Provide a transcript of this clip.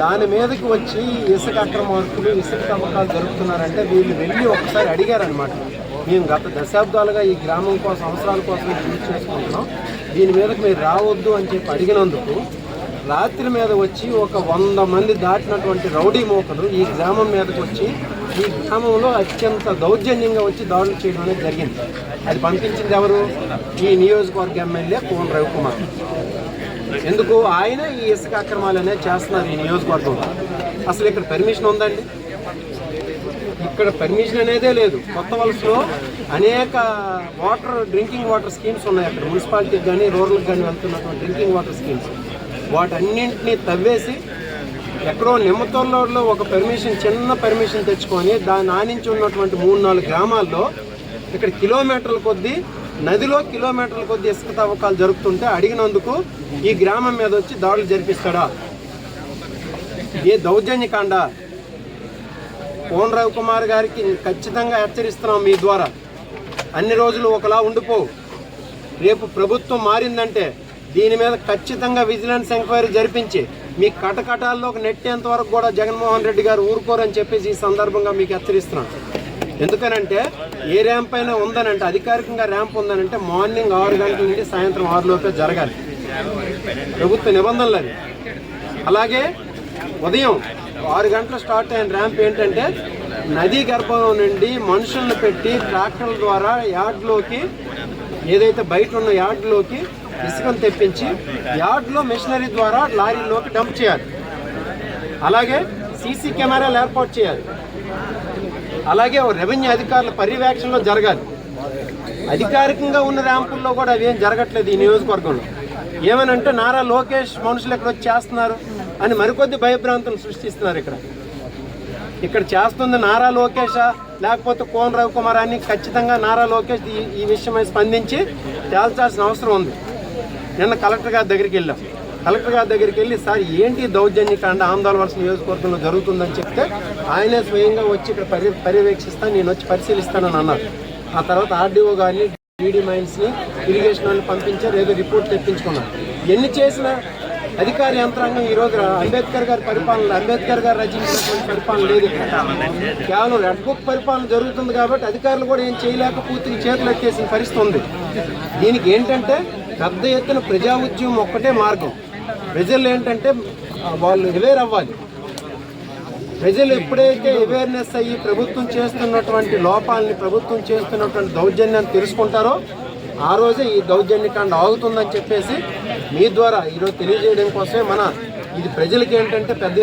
దాని మీదకి వచ్చి ఇసుక అక్రమార్కులు ఇసుక తవ్వకాలు జరుపుతున్నారంటే వీళ్ళు వెళ్ళి ఒకసారి అడిగారనమాట మేము గత దశాబ్దాలుగా ఈ గ్రామం కోసం అవసరాల కోసం యూజ్ చేసుకుంటున్నాం. దీని మీదకి మీరు రావద్దు అని చెప్పి అడిగినందుకు రాత్రి మీద వచ్చి ఒక వంద మంది దాటినటువంటి రౌడీ మోకలు ఈ గ్రామం మీదకి వచ్చి ఈ గ్రామంలో అత్యంత దౌర్జన్యంగా వచ్చి దాడులు చేయడం అనేది జరిగింది. అది పంపించింది ఎవరు? ఈ నియోజకవర్గ ఎమ్మెల్యే కోన రవికుమార్. ఎందుకు ఆయన ఈ ఇసుక అక్రమాలు అనేది చేస్తున్నారు ఈ నియోజకవర్గంలో? అసలు ఇక్కడ పర్మిషన్ ఉందండి? ఇక్కడ పర్మిషన్ అనేదే లేదు. కొత్త వలసలో అనేక వాటర్ డ్రింకింగ్ వాటర్ స్కీమ్స్ ఉన్నాయి అక్కడ. మున్సిపాలిటీకి కానీ రూరల్కి కానీ వెళ్తున్నటువంటి డ్రింకింగ్ వాటర్ స్కీమ్స్ వాటన్నింటినీ తవ్వేసి ఎక్కడో నిమ్మతోళ్ళలో ఒక పర్మిషన్ చిన్న పర్మిషన్ తెచ్చుకొని దాని ఆనించి ఉన్నటువంటి మూడు నాలుగు గ్రామాల్లో ఇక్కడ కిలోమీటర్ల కొద్దీ నదిలో కిలోమీటర్ల కొద్ది ఇసుక తవ్వకాలు జరుపుతుంటే అడిగినందుకు ఈ గ్రామం మీద వచ్చి దాడులు జరిపిస్తాడా? ఏ దౌర్జన్యకాండ? కోన్ రవికుమార్ గారికి ఖచ్చితంగా హెచ్చరిస్తున్నాం మీ ద్వారా. అన్ని రోజులు ఒకలా ఉండిపోవు రేపు ప్రభుత్వం మారిందంటే దీని మీద ఖచ్చితంగా విజిలెన్స్ ఎంక్వైరీ జరిపించి మీ కటకటాల్లోకి నెట్టేంత వరకు కూడా జగన్మోహన్ రెడ్డి గారు ఊరుకోరని చెప్పేసి ఈ సందర్భంగా మీకు హెచ్చరిస్తున్నాను ఎందుకనంటే ఏ ర్యాంప్ అయినా ఉందనంటే అధికారికంగా ర్యాంప్ ఉందనంటే మార్నింగ్ ఆరు గంటల నుండి సాయంత్రం ఆరు లోపే జరగాలి. ప్రభుత్వ నిబంధనలు అవి. అలాగే ఉదయం ఆరు గంటలు స్టార్ట్ అయిన ర్యాంప్ ఏంటంటే నదీ గర్భం నుండి మనుషులను పెట్టి ట్రాక్టర్ల ద్వారా యార్డ్లోకి ఏదైతే బయట ఉన్న యార్డ్లోకి ఇసుకను తెప్పించి యార్డ్లో మెషినరీ ద్వారా లారీలోకి డంప్ చేయాలి. అలాగే సీసీ కెమెరాలు ఏర్పాటు చేయాలి. అలాగే రెవెన్యూ అధికారుల పర్యవేక్షణలో జరగాలి. అధికారికంగా ఉన్న ర్యాంపుల్లో కూడా అవేం జరగట్లేదు ఈ నియోజకవర్గంలో. ఏమనంటే నారా లోకేష్ మనుషులు ఎక్కడ వచ్చి చేస్తున్నారు అని మరికొద్ది భయభ్రాంతులు సృష్టిస్తున్నారు ఇక్కడ. ఇక్కడ చేస్తుంది నారా లోకేషా లేకపోతే కోన్ రవికుమార్ అని ఖచ్చితంగా నారా లోకేష్ ఈ ఈ విషయమై స్పందించి తేల్చాల్సిన అవసరం ఉంది. నిన్న కలెక్టర్ గారి దగ్గరికి వెళ్ళాం. కలెక్టర్ గారి దగ్గరికి వెళ్ళి సార్ ఏంటి దౌర్జన్యకాండ ఆందోళన వలస నియోజకవర్గంలో జరుగుతుందని చెప్తే ఆయనే స్వయంగా వచ్చి ఇక్కడ పర్య పర్యవేక్షిస్తాను నేను వచ్చి పరిశీలిస్తానని అన్నారు. ఆ తర్వాత ఆర్డీఓ గారిని డీడీ మైన్స్ని ఇరిగేషన్ వాళ్ళని పంపించారు ఏదో రిపోర్ట్ తెప్పించుకున్నారు. ఎన్ని చేసినా అధికార యంత్రాంగం ఈ రోజు అంబేద్కర్ గారి పరిపాలన అంబేద్కర్ గారు రచించినటువంటి పరిపాలన లేదు కేవలం రెడ్ బుక్ పరిపాలన జరుగుతుంది కాబట్టి అధికారులు కూడా ఏం చేయలేక పూర్తిగా చేతులు ఎత్తేసిన పరిస్థితి ఉంది. దీనికి ఏంటంటే పెద్ద ఎత్తున ప్రజా ఉద్యమం ఒక్కటే మార్గం. ప్రజలు ఏంటంటే వాళ్ళు అవేర్ అవ్వాలి. ప్రజలు ఎప్పుడైతే అవేర్నెస్ అయ్యి ప్రభుత్వం చేస్తున్నటువంటి లోపాలని ప్రభుత్వం చేస్తున్నటువంటి దౌర్జన్యాన్ని తెలుసుకుంటారో ఆ రోజే ఈ దౌర్జన్యకాండ ఆగుతుందని చెప్పేసి మీ ద్వారా ఈరోజు తెలియజేయడం కోసమే మన ఇది ప్రజలకి ఏంటంటే పెద్ద